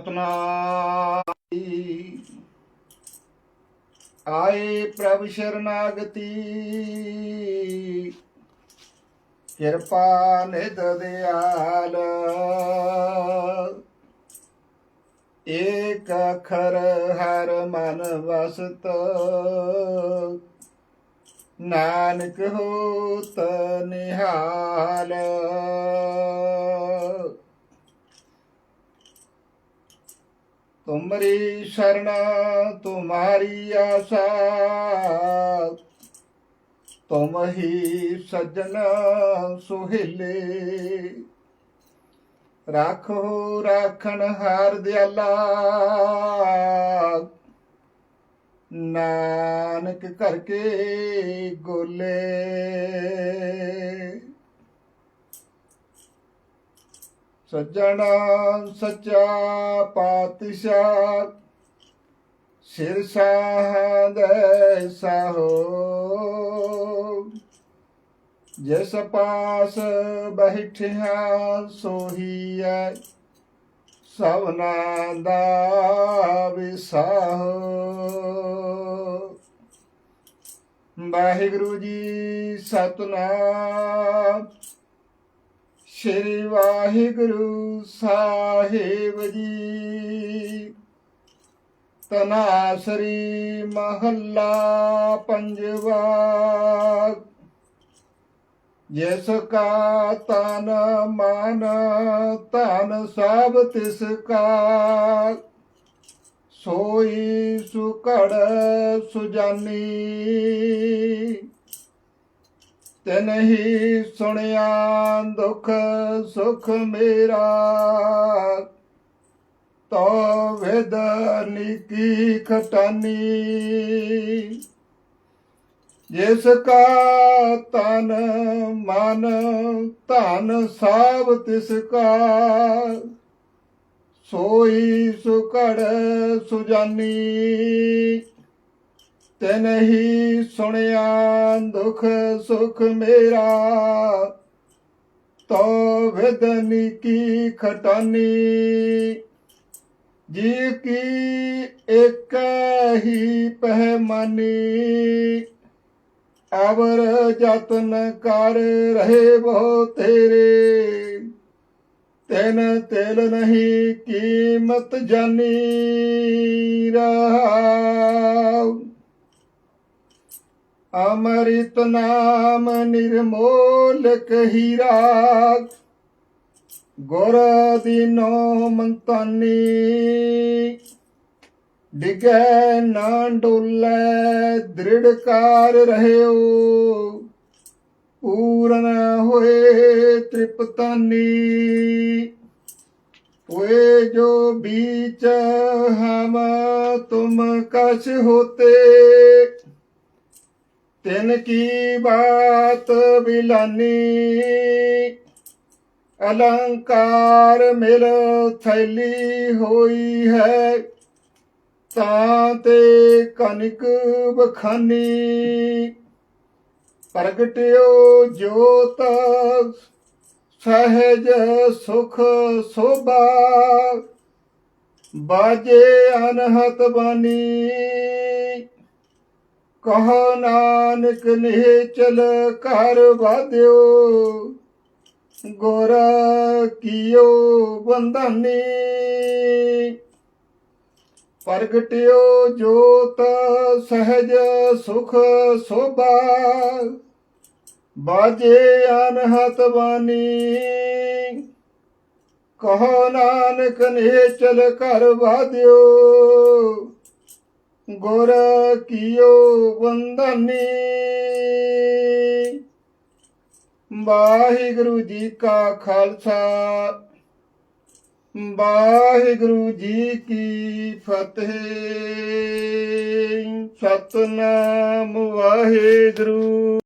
ਸਤਨਾਮ। ਆਏ ਪ੍ਰਭ ਸ਼ਰਨਾਗਤੀ। ਕਿਰਪਾ ਨਿਧ ਦਿਆਲ। ਏਕ ਅਖਰ ਹਰ ਮਨ ਵਸਤ। ਨਾਨਕ ਹੋਤ ਨਿਹਾਲ। ਤੁਮਰੀ ਸ਼ਰਨ, ਤੁਮਾਰੀ ਆਸਾ। ਤੁਮ ਹੀ ਸਜਣ ਸੁਹੇਲੇ। ਰਾਖੋ, ਰਾਖਣ ਹਾਰ ਦਿਆਲਾ। ਨਾਨਕ ਕਰਕੇ ਗੋਲੇ। ਸੱਜਣਾ ਸੱਚਾ ਪਾਤਸ਼ਾਹ, ਸਿਰ ਸਾਹਦੇ ਸਾਹੋ। ਜਿਸ ਪਾਸ ਬੈਠਿਆ ਸੋਹੀਐ ਸਭਨਾ ਦਾ ਵਿਸਾਹੋ। ਵਾਹਿਗੁਰੂ ਜੀ ਸਤਨਾਮ। ਸ਼੍ਰੀ ਵਾਹਿਗੁਰੂ ਸਾਹਿਬ ਜੀ। ਤਨਾਸਰੀ ਮਹੱਲਾ ਪੰਜਵਾ। ਜਿਸ ਕਾ ਤਨ ਮਨ, ਧਨ ਸਭ ਤਿਸ ਕਾ। ਸੋਈ ਸੁਕੜ ਸੁਜਾਨੀ। ਤਨਹੀ ਸੁਣਿਆ ਦੁਖ ਸੁਖ ਮੇਰਾ। ਤੋ ਵਿਦ ਨਿਕੀ ਖਟਾਨੀ। ਜਿਸ ਕਾ ਤਨ ਮਨ ਧਨ ਸਭ ਤਿਸ ਕਾ। ਸੋਈ ਸੁਕੜ ਸੁਜਾਨੀ। ਤਨਹੀ ਸੁਣਿਆ ਦੁਖ ਸੁਖ ਮੇਰਾ। ਤੋ ਵਿਦਨੀ ਕੀ ਖਟਾਨੀ, ਜੀ ਕੀ ਇੱਕ ਹੀ ਪਹਿਮਾਨੀ। ਅਵਰ ਜਤਨ ਕਰ ਰਹੇ ਬਹੁ ਤੇਰੇ। ਤੈਨ ਤੇਲ ਨਹੀਂ ਕੀਮਤ ਜਾਨੀ ਰਹਾਉ ਅਮਰਿਤ ਨਾਮ ਨਿਰਮੋਲਕ ਹੀਰਾ ਗੁਰ ਦੀਨੋ ਮੰਤਾਨੀ। ਡਿਗੈ ਨਾ ਡੋਲੇ ਦ੍ਰਿੜਕਾਰ ਰਹਿਓ। ਪੂਰਨ ਹੋਏ ਤ੍ਰਿਪਤਾਨੀ। ਓਏ ਜੋ ਬੀਚ ਹਮ ਤੁਮ ਕਛ ਹੋਤੇ। ਤਿਨ ਕੀ ਬਾਤ ਬਿਲਾਨੀ? ਅਲੰਕਾਰ ਮਿਲ ਥੈਲੀ ਹੋਈ ਹੈ, ਤਾਂ ਤੇ ਕਨਿਕ ਬਖਾਨੀ। ਪ੍ਰਗਟਿਓ ਜੋਤ, ਸਹਿਜ ਸੁਖ ਸੋਭਾ। ਬਾਜੇ ਅਨਹਤ ਬਾਣੀ ਕਹੋ ਨਾਨਕ ਨਿਹਚਲ ਕਰ ਵਾਦਿਓ ਗੁਰ ਕੀਓ ਬੰਧਾਨੀ। ਪ੍ਰਗਟਿਓ ਜੋਤ ਸਹਿਜ ਸੁਖ ਸੋਭਾ ਬਾਜੇ ਅਨਹਤ ਬਾਣੀ ਕਹੋ ਨਾਨਕ ਨੇ ਚਲ ਕਰ ਵਾਦਿਓ ਗੁਰ ਕੀਓ ਬੰਧਨੀ ਵਾਹਿਗੁਰੂ ਜੀ ਕਾ ਖਾਲਸਾ। ਵਾਹਿਗੁਰੂ ਜੀ ਕੀ ਫਤਿਹ। ਸਤਨਾਮ ਵਾਹਿਗੁਰੂ।